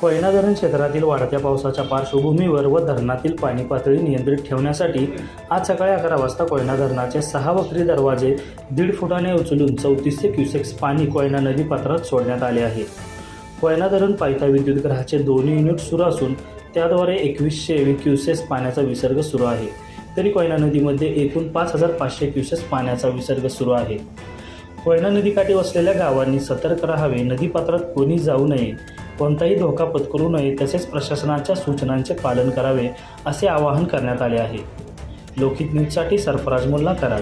कोयना धरण क्षेत्रातील वाढत्या पावसाच्या पार्श्वभूमीवर व धरणातील पाणी पातळी नियंत्रित ठेवण्यासाठी आज सकाळी अकरा वाजता कोयना धरणाचे सहा वक्री दरवाजे दीड फुटाने उचलून चौतीसशे क्युसेक्स पाणी कोयना नदी पात्रात सोडण्यात आले आहे. कोयना धरण पायथा विद्युत ग्रहाचे दोन्ही युनिट सुरू असून त्याद्वारे एकवीसशे क्युसेक्स पाण्याचा विसर्ग सुरू आहे. तरी कोयना नदीमध्ये एकूण पाच हजार पाचशे क्युसेक्स पाण्याचा विसर्ग सुरू आहे. कोयना नदीकाठी वसलेल्या गावांनी सतर्क राहावे नदीपात्रात कोणी जाऊ नये कोणताही धोका पत्करू नये तसेच प्रशासनाच्या सूचनांचे पालन करावे असे आवाहन करण्यात आले आहे. लोकहित न्यूजसाठी सरफराज मुल्ला कराड.